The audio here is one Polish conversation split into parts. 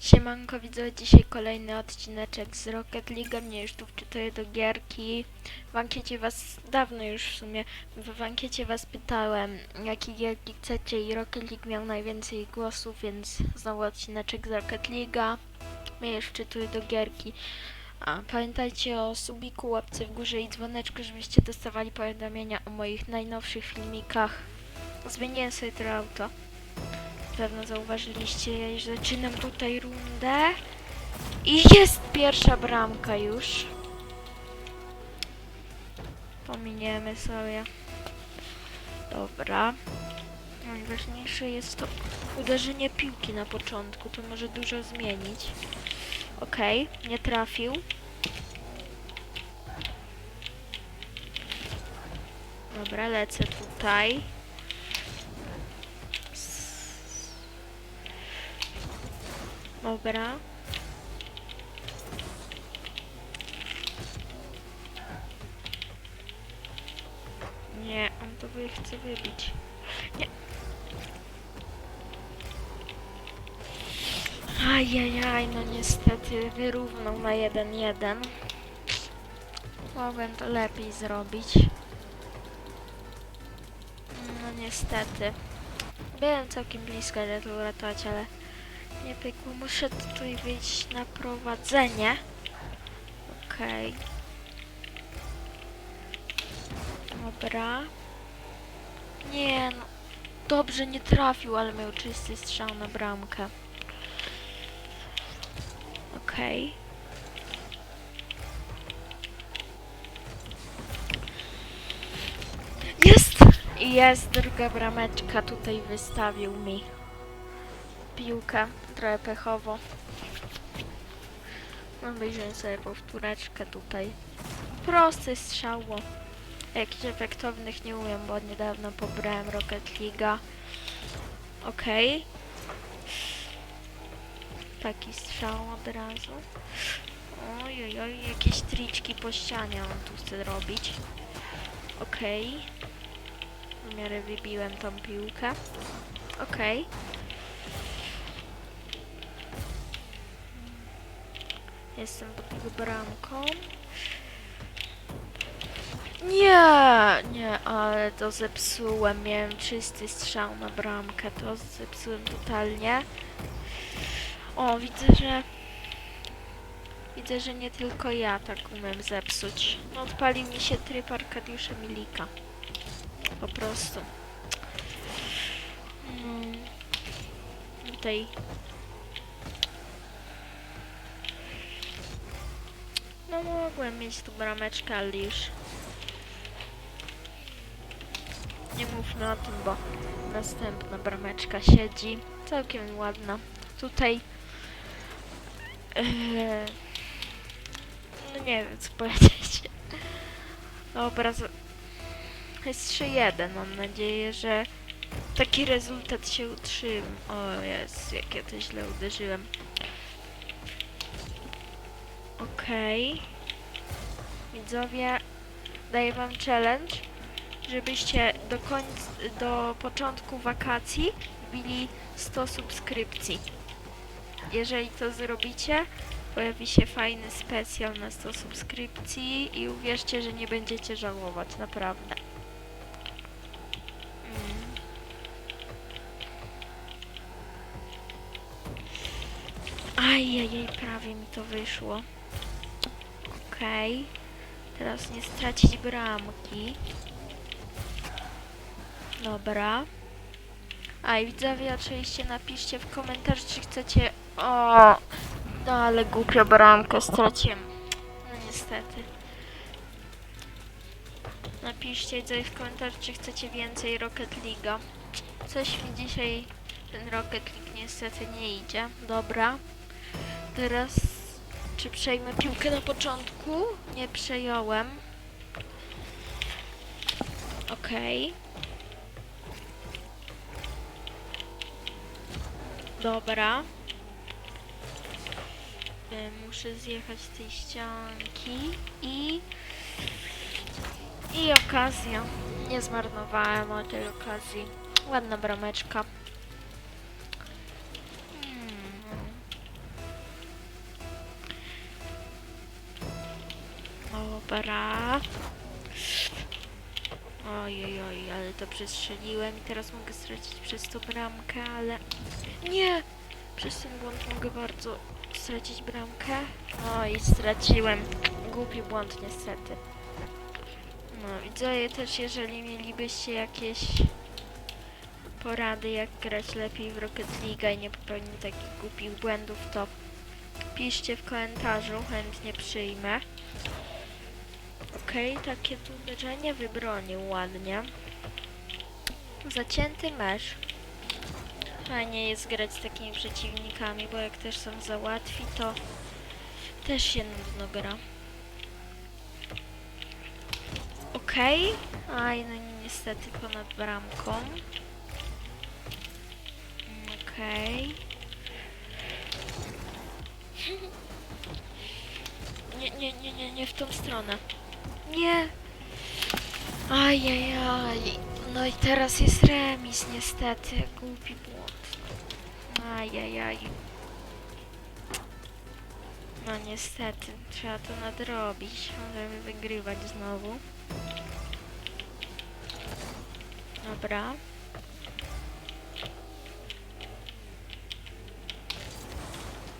Siemanko, widzę dzisiaj kolejny odcineczek z Rocket League. Mnie już tu wczytuję do gierki. W ankiecie was, dawno już w sumie, w, w ankiecie was pytałem, jakie gierki chcecie i Rocket League miał najwięcej głosów, więc znowu odcineczek z Rocket League'a. Mnie już wczytuję do gierki. A, pamiętajcie o subiku, łapce w górze i dzwoneczku, żebyście dostawali powiadomienia o moich najnowszych filmikach. Zmieniłem sobie to auto. Pewno zauważyliście, ja już zaczynam tutaj rundę. I jest pierwsza bramka już. Pominiemy sobie. Dobra. Najważniejsze jest to uderzenie piłki na początku. To może dużo zmienić. Okej, nie trafił. Dobra, lecę tutaj. Dobra. Nie, on to wy chce wybić. Nie. Ajajaj, no niestety wyrównał na 1-1. Mogłem to lepiej zrobić. No niestety. Byłem całkiem blisko, żeby to uratować, ale nie pykło. Muszę tutaj wyjść na prowadzenie. Okej. Dobra. Nie no. Dobrze nie trafił, ale miał czysty strzał na bramkę. Okej. Jest! I Jest druga brameczka, tutaj wystawił mi piłkę, trochę pechowo. Obejrzymy sobie powtóreczkę tutaj. Prosty strzało. Jakichś efektownych nie umiem, bo niedawno pobrałem Rocket League'a. Okej. Taki strzał od razu. Oj, oj, oj, jakieś triczki po ścianie on tu chce robić. Okej. W miarę wybiłem tą piłkę. Okej. Jestem pod bramką. Nie, nie, ale to zepsułem. Miałem czysty strzał na bramkę. To zepsułem totalnie. O, widzę, że... Widzę, że nie tylko ja tak umiem zepsuć. No, odpalił mi się tryb Arkadiusza Milika. Po prostu. Mm. Tutaj No mogłem mieć tu brameczkę, ale już nie mówmy o tym, bo następna brameczka siedzi. Całkiem ładna. Tutaj eee, no nie wiem co powiedzieć. Dobra, z- jest 3-1. Mam nadzieję, że taki rezultat się utrzyma. O jest, jak ja to źle uderzyłem. Okej. Widzowie, daję wam challenge, żebyście do końca, do początku wakacji wbili 100 subskrypcji. Jeżeli to zrobicie, pojawi się fajny specjal na 100 subskrypcji i uwierzcie, że nie będziecie żałować, naprawdę. Mm. Ajajaj, prawie mi to wyszło. Okej. Teraz nie stracić bramki. Dobra. A i widzowie, oczywiście napiszcie w komentarzu, czy chcecie... O, no ale głupia bramkę straciłem. No niestety. Napiszcie coś w komentarzu, czy chcecie więcej Rocket League'a. Coś mi dzisiaj ten Rocket League niestety nie idzie. Dobra. Teraz czy przejmę piłkę na początku? Nie przejąłem. Okej. Dobra. E, Muszę zjechać z tej ścianki i... I okazja. Nie zmarnowałem o tej okazji. Ładna brameczka. Dobra. Ojej, oj, ale to przestrzeliłem i teraz mogę stracić przez to bramkę, ale... Nie! Przez ten błąd mogę bardzo stracić bramkę. Oj, straciłem. Głupi błąd niestety. No, widzowie też, jeżeli mielibyście jakieś porady, jak grać lepiej w Rocket League i nie popełnić takich głupich błędów, to piszcie w komentarzu, chętnie przyjmę. Okej, takie tu uderzenie wybronił ładnie. Zacięty mecz. Fajnie jest grać z takimi przeciwnikami, bo jak też są za łatwi, to też się nudno gra. Okej. Aj, no niestety ponad bramką. Okej. Nie, nie, nie, nie, nie w tą stronę. Nie. Ajajaj. No i teraz jest remis niestety. Głupi błąd. Ajajaj. No niestety, trzeba to nadrobić. Możemy wygrywać znowu. Dobra.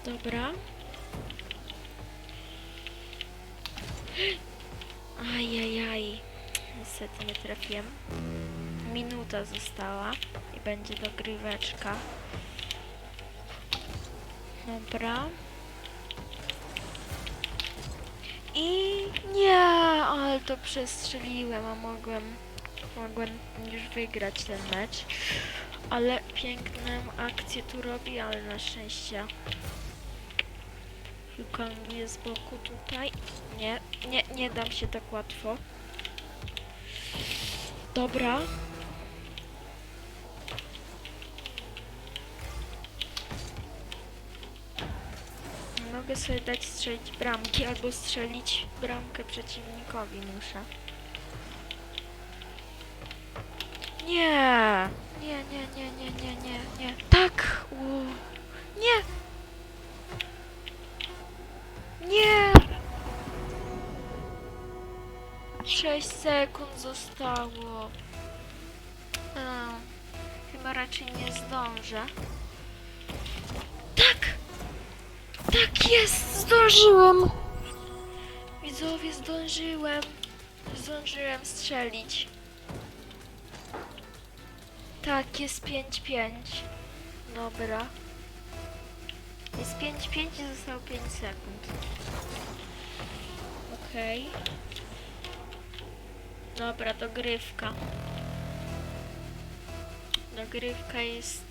Dobra. Ajajaj. Niestety nie trafiłem. Minuta została i będzie dogryweczka. Dobra. I nie, ale to przestrzeliłem, a mogłem, mogłem już wygrać ten mecz. Ale piękną akcję tu robi, ale na szczęście piłka jest z boku tutaj. Nie, nie, nie dam się tak łatwo. Dobra. Mogę sobie dać strzelić bramki albo strzelić bramkę przeciwnikowi muszę. Nie! Nie, nie, nie, nie, nie, nie, 6 sekund zostało. A, chyba raczej nie zdążę. Tak! Tak jest! Zdążyłem! Widzowie, zdążyłem. Zdążyłem strzelić. Tak, jest 5-5. Dobra. Jest 5-5 i zostało 5 sekund. Okej. Dobra, dogrywka. Dogrywka jest...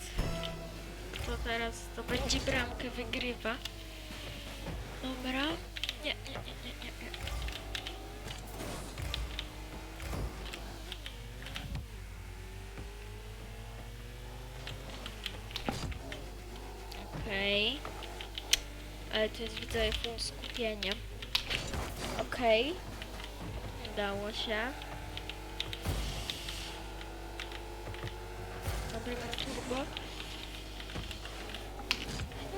Kto teraz to będzie bramkę wygrywa. Dobra. Nie, nie, nie, nie, nie. Okej. Ale to jest widzę skupienie. Okej. Udało się.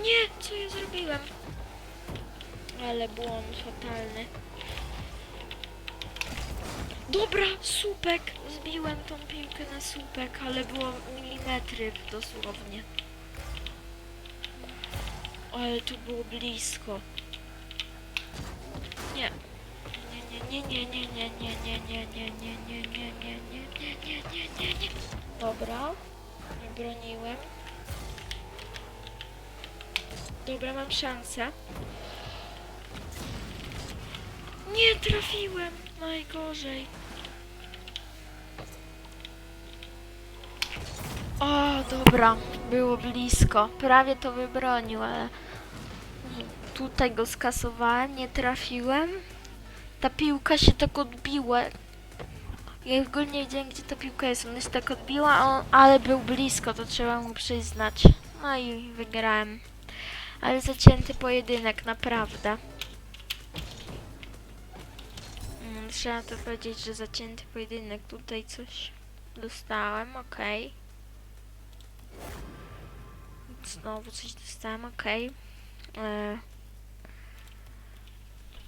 Nie! Co ja zrobiłem? Ale błąd fatalny. Dobra, słupek! Zbiłem tą piłkę na słupek, ale było milimetry dosłownie. Ale tu było blisko. Nie. Nie, nie, nie, nie, nie, nie, nie, nie, nie, nie, nie, nie, nie, nie, nie, nie, nie, nie, nie. Dobra. Broniłem. Dobra, mam szansę. Nie trafiłem. Najgorzej. O, dobra. Było blisko. Prawie to wybronił, ale tutaj go skasowałem, nie trafiłem. Ta piłka się tak odbiła. Ja w ogóle nie wiedziałem, gdzie ta piłka jest. Ona się tak odbiła, ale był blisko, to trzeba mu przyznać. No i wygrałem. Ale zacięty pojedynek, naprawdę. Mm, Trzeba to powiedzieć, że zacięty pojedynek. Tutaj coś dostałem, okej. Znowu coś dostałem, okej. E,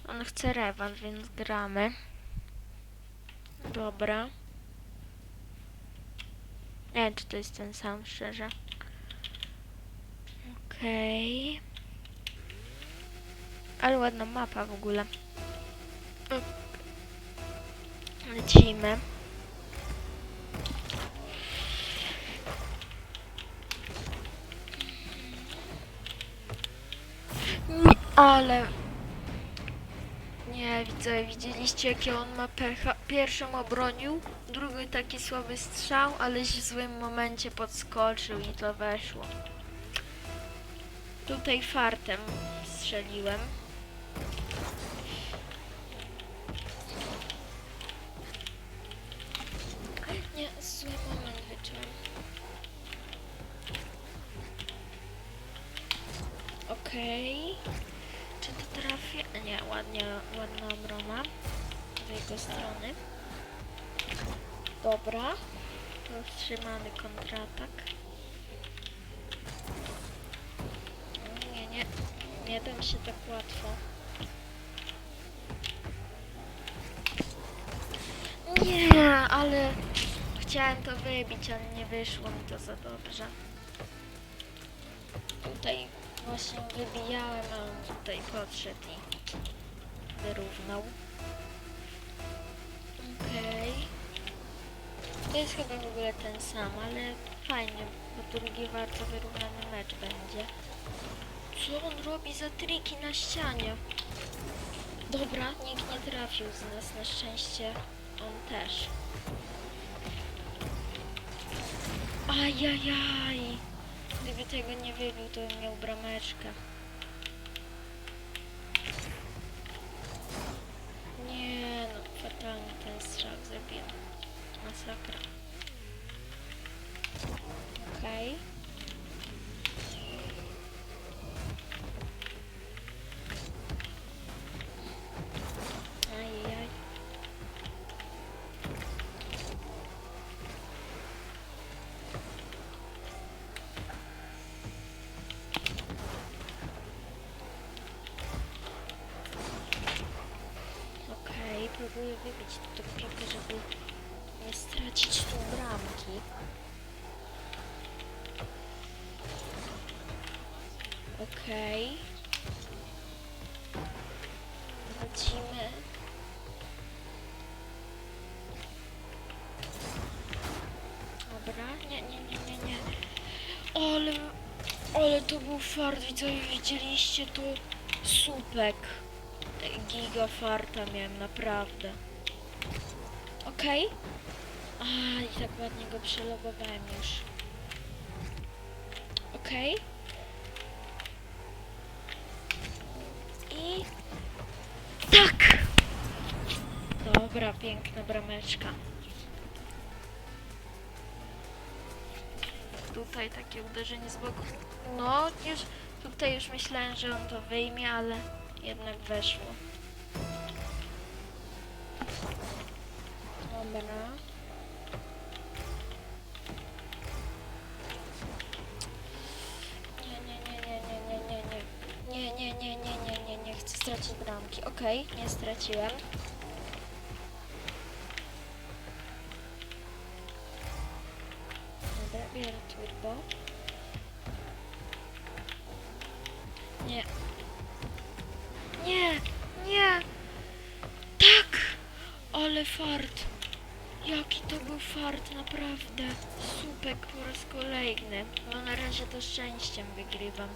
On chce rewanż, więc gramy. Dobra. Nie wiem, czy to jest ten sam, szczerze. Okej. Ale ładna mapa w ogóle. Lecimy. Ale... Nie, widzę, widzieliście jakie on ma pecha. Pierwszą obronił, drugi taki słaby strzał, ale w złym momencie podskoczył i to weszło. Tutaj fartem strzeliłem. Nie, zły moment wyczułem. Okej. To trafię? Nie, ładnie, ładna obrona z jego strony. Dobra. Powstrzymany kontratak. Nie, nie, nie dam się tak łatwo. Nie, ale chciałem to wybić, ale nie wyszło mi to za dobrze. Tutaj właśnie wybijałem, a on tutaj podszedł i wyrównał. Okej. To jest chyba w ogóle ten sam, ale fajnie, bo drugi bardzo wyrównany mecz będzie. Co on robi za triki na ścianie? Dobra, nikt nie trafił z nas, na szczęście on też. Ajajaj! Gdyby tego nie wybił, to bym miał brameczkę. Nie no, fatalnie ten strzał zrobiłem. Masakra. Okej. Ajajaj. Okej, tę piłkę, żeby nie stracić tu bramki. Okej. Lecimy. Dobra, nie, nie, nie, nie, nie. Ale, ale to był fart, widzowie, widzieliście to? Supek. Giga farta miałem, naprawdę. Okej. A, i tak ładnie go przelogowałem już. Okej. I... Tak! Dobra, piękna brameczka. Tutaj takie uderzenie z boku. No, już tutaj już myślałem, że on to wyjmie, ale jednak weszło. Stracić bramki. Okej, nie straciłem. Dobra, biorę turbo. Nie. Nie, nie. Tak! Ale fart. Jaki to był fart, naprawdę. Supek po raz kolejny. No na razie to szczęściem wygrywam.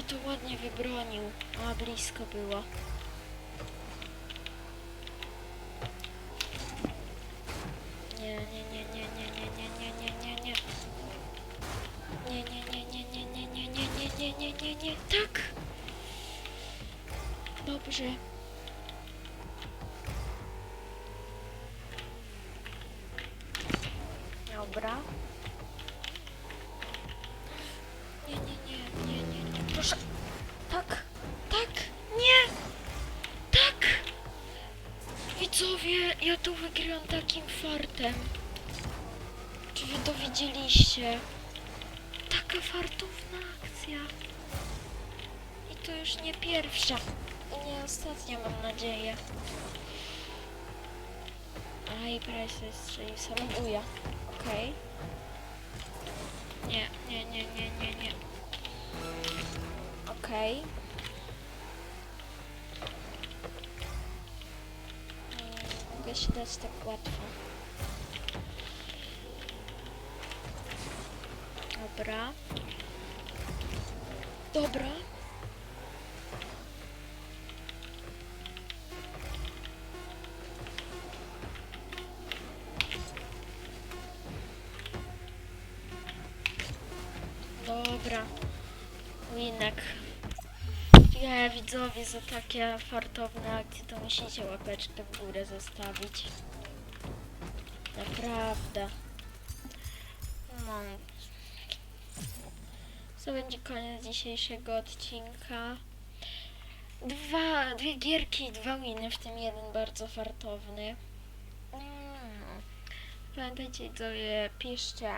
Ale to ładnie wybronił. A blisko było. Nie, nie, nie, nie, nie, nie, nie, nie, nie, nie, nie. Nie, nie, nie, nie, nie, nie, nie, nie, nie, nie, nie, nie, nie, tak! Dobrze. Widzowie, ja tu wygrałam takim fartem. Czy wy to widzieliście? Taka fartowna akcja. I to już nie pierwsza. Nie ostatnia, mam nadzieję. A i sobie strzelił samobuja. Okej. Nie, nie, nie, nie, nie, nie. Okej. Nie mogę się dać tak łatwo. Dobra. Dobra. Widzowie za takie fartowne akcje to musicie łapeczkę w górę zostawić. Naprawdę. No. To będzie koniec dzisiejszego odcinka. Dwa, dwie gierki i dwa winy, w tym jeden bardzo fartowny. Mm. Pamiętajcie, widzowie, piszcie,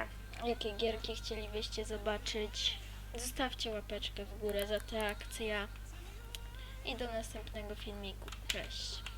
jakie gierki chcielibyście zobaczyć. Zostawcie łapeczkę w górę za tę akcję. I do następnego filmiku. Cześć.